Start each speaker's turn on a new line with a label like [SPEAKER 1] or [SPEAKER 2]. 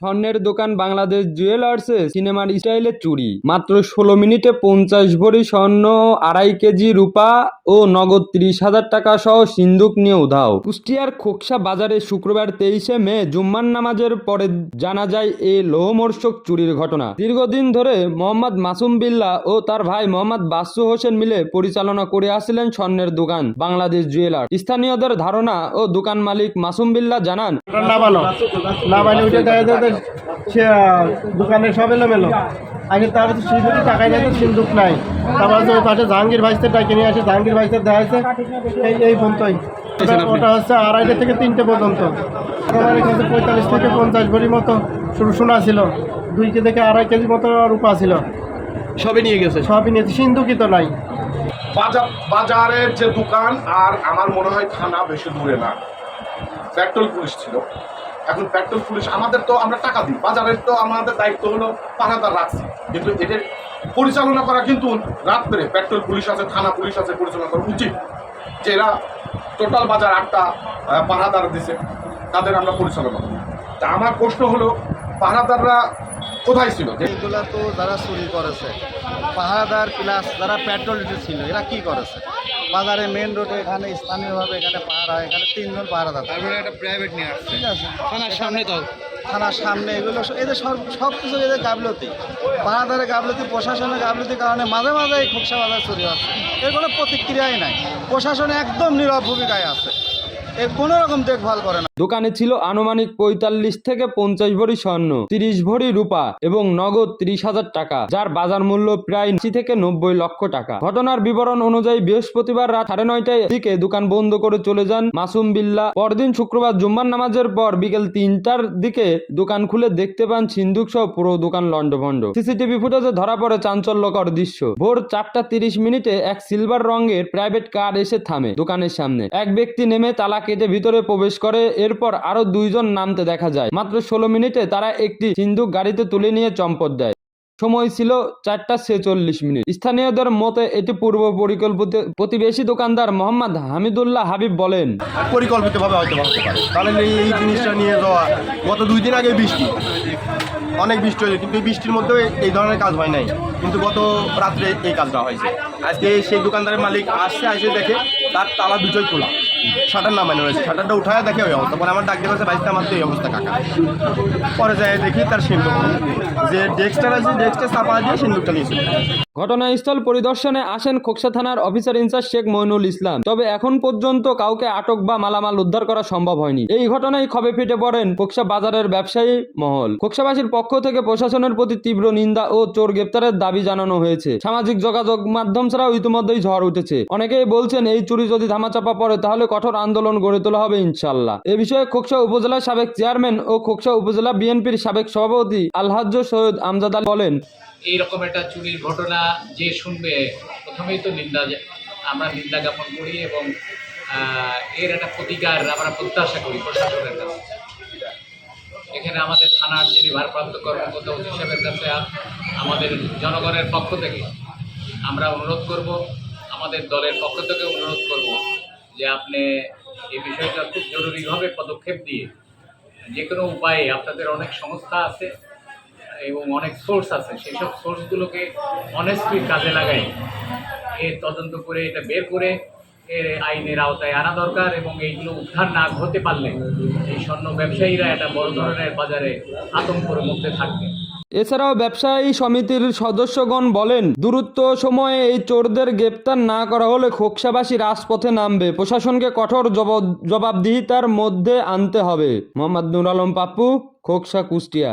[SPEAKER 1] স্বর্ণের দোকান বাংলাদেশ জুয়েলার্সে সিনেমার স্টাইলে চুরি। মাত্র ষোলো মিনিটে পঞ্চাশ ভরি স্বর্ণ, আড়াই কেজি রূপা ও নগদ ত্রিশ হাজার টাকা সহ সিন্দুক নিয়ে উধাও। কুষ্টিয়ার খোকসা বাজারে শুক্রবার তেইশে মে জুম্মান নামাজের পরে জানা যায় এই লোহমর্ষক চুরির ঘটনা। দীর্ঘদিন ধরে মোহাম্মদ মাসুম বিল্লা ও তার ভাই মোহাম্মদ বাসু হোসেন মিলে পরিচালনা করে আসছিলেন স্বর্ণের দোকান বাংলাদেশ জুয়েলার। স্থানীয়দের ধারণা ও দোকান মালিক মাসুম বিল্লা জানান
[SPEAKER 2] যে আহ, দোকানে সব এলোমেলো। আগে তার টাকাই নাই তো সিন্দুক নাই। তারপর ওই পাশে জাহাঙ্গীর ভাইসতে ডাকে নিয়ে আসে জাহাঙ্গীর ভাইসতে দেখা যাচ্ছে এই এই পর্যন্তই ওটা- ওটা হচ্ছে আড়াইটা থেকে তিনটে পর্যন্ত। কাছে পঁয়তাল্লিশ থেকে পঞ্চাশ ভরি মতো শুরু শোনা ছিল। দুই কেজি থেকে আড়াই কেজি মতো রূপা ছিল।
[SPEAKER 3] সবই নিয়ে গেছে?
[SPEAKER 2] সবই নিয়েছে সিন্দুকই তো নাই।
[SPEAKER 4] বাজার বাজারের যে দোকান আর আমার মনে হয় থানা বেশি দূরে না। পেট্রোল পুলিশ ছিল। এখন পেট্রোল পুলিশ আমাদের তো আমরা টাকা দিই। বাজারের তো আমাদের দায়িত্ব হলো পাহারাদার রাখছি। কিন্তু এদের পরিচালনা করা কিন্তু রাত্রে পেট্রোল পুলিশ আছে থানা পুলিশ আছে পরিচালনা করা উচিত। যে এরা টোটাল বাজার আটটা আহ, পাহারাদার দিছে তাদের আমরা পরিচালনা করি। তা আমার প্রশ্ন হলো পাহারাদাররা কোথায় ছিল?
[SPEAKER 5] এগুলা তো যারা চুরি করেছে পাহাড়াদার প্লাস যারা পেট্রোল ছিল এরা কি করেছে? বাজারে মেন রোডে এখানে স্থানীয়ভাবে এখানে পাহাড়া এখানে তিনজন পাহাড়াদার
[SPEAKER 3] তারপরে একটা প্রাইভেট নিয়ে আসছে।
[SPEAKER 5] ঠিক আছে।
[SPEAKER 3] থানার সামনে তো।
[SPEAKER 5] থানার সামনে এগুলো এদের সব সব কিছু এদের গাফলতি। পাহাড়াদারের গাফলতি প্রশাসনের গাবলতির কারণে মাঝে মাঝে এই খোকসা বাজার চুরি হচ্ছে। এর কোনো প্রতিক্রিয়াই নাই। প্রশাসন একদম নীরব ভূমিকায় আছে। এ কোনো রকম দেখভাল করে না।
[SPEAKER 1] দোকানে ছিল আনুমানিক পঁয়তাল্লিশ থেকে পঞ্চাশ ভরি স্বর্ণ, তিরিশ ভরি রূপা এবং নগদ ত্রিশ হাজার টাকা, যার বাজার মূল্য প্রায় আশি থেকে নব্বই লক্ষ টাকা। ঘটনার বিবরণ অনুযায়ী বৃহস্পতিবার রাত সাড়ে নয়টায় দিকে দোকান বন্ধ করে চলে যান মাসুম বিল্লা। পরদিন শুক্রবার জুম্মার নামাজের পর বিকেল তিনটার দিকে দোকান খুলে দেখতে পান সিন্দুক সহ পুরো দোকান লন্ডভন্ড সিসিটিভি ফুটেজে ধরা পড়ে চাঞ্চল্যকর দৃশ্য। ভোর চারটা তিরিশ মিনিটে এক সিলভার রঙের প্রাইভেট কার এসে থামে দোকানের সামনে। এক ব্যক্তি নেমে তালা কেটে ভিতরে প্রবেশ করে, এরপর আরও দুইজন নামতে দেখা যায়। মাত্র ষোলো মিনিটে তারা একটি সিন্ধুক গাড়িতে তুলে নিয়ে চম্পট দেয়। সময় ছিল চারটা ছেচল্লিশ মিনিট। স্থানীয়দের মতে এটি পূর্ব পরিকল্পিত প্রতিবেশী দোকানদার মোহাম্মদ হামিদুল্লাহ হাবিব বলেন,
[SPEAKER 2] পরিকল্পিতভাবে হয়তো ভাবতে পারে। তাহলে এই জিনিসটা নিয়ে যাওয়া, গত দুই দিন আগে বৃষ্টি। অনেক বৃষ্টি হয়েছে, কিন্তু এই বৃষ্টির মধ্যেও এই- এই ধরনের কাজ হয় নাই। কিন্তু গত রাত্রে এই কাজটা হয়েছে। আজকে সেই দোকানদারের মালিক আসছে, আসে দেখে তার তালা দুটোই খোলা। শাটার নামানো রয়েছে। শাটারটা উঠায় দেখে ওই অবস্থা। পরে আমার ডাক দেখেছে বাইশটা আমার তো এই অবস্থা কাকা। পরে যায় দেখি তার সিন্দুক যে ডেস্কটার আছে ডেস্কটা চাপা দিয়ে সিন্দুকটা নিয়েছিল
[SPEAKER 1] ঘটনাস্থল পরিদর্শনে আসেন খোকসা থানার officer in charge Sheikh Moinul Islam. তবে এখন পর্যন্ত কাউকে আটক বা মালামাল উদ্ধার করা সম্ভব হয়নি। এই ঘটনায় খবে ফেটে পড়েন খোকসা বাজারের ব্যবসায়ী মহল। খোকসাবাসীর পক্ষ থেকে প্রশাসনের প্রতি তীব্র নিন্দা ও চোর গ্রেপ্তারের দাবি জানানো হয়েছে। সামাজিক যোগাযোগ মাধ্যম ছাড়াও ইতিমধ্যেই ঝড় উঠেছে। অনেকেই বলছেন, এই চুরি যদি ধামাচাপা পড়ে, তাহলে কঠোর আন্দোলন গড়ে তোলা হবে ইনশাল্লাহ এ বিষয়ে খোকসা উপজেলার সাবেক চেয়ারম্যান ও খোকসা উপজেলা বিএনপির সাবেক সভাপতি আলহাজ্জ সৈয়দ আমজাদ আলী বলেন,
[SPEAKER 6] এইরকম একটা চুরির ঘটনা যে শুনবে, প্রথমেই তো নিন্দা আমরা নিন্দা জ্ঞাপন করি এবং এর একটা প্রতিকার আমরা প্রত্যাশা করি প্রশাসনের কাছে। এখানে আমাদের থানার যিনি ভারপ্রাপ্ত কর্মকর্তা ওসি সাহেবের কাছে আমাদের জনগণের পক্ষ থেকে আমরা অনুরোধ করব, আমাদের দলের পক্ষ থেকে অনুরোধ করব যে আপনি এই বিষয়টা খুব জরুরিভাবে পদক্ষেপ দিয়ে যে কোনো উপায়ে আপনাদের অনেক সংস্থা আছে এবং অনেক সোর্স আছে সেই সব সোর্সগুলোকে অনেস্টলি কাজে লাগাই। এর তদন্ত করে, এটা বের করে এর আইনের আওতায় আনা দরকার এবং এইগুলো উদ্ধার না হতে পারলে এই স্বর্ণ ব্যবসায়ীরা একটা বড় ধরনের বাজারে আতঙ্কর মধ্যে থাকবে।
[SPEAKER 1] এছাড়াও ব্যবসায়ী সমিতির সদস্যগণ বলেন, দূরত্ব সময়ে এই চোরদের গ্রেপ্তার না করা হলে খোকসাবাসী রাজপথে নামবে। প্রশাসনকে কঠোর জবাবদিহিতার মধ্যে আনতে হবে। মোহাম্মদ নুর আলম পাপ্পু, খোকসা কুষ্টিয়া।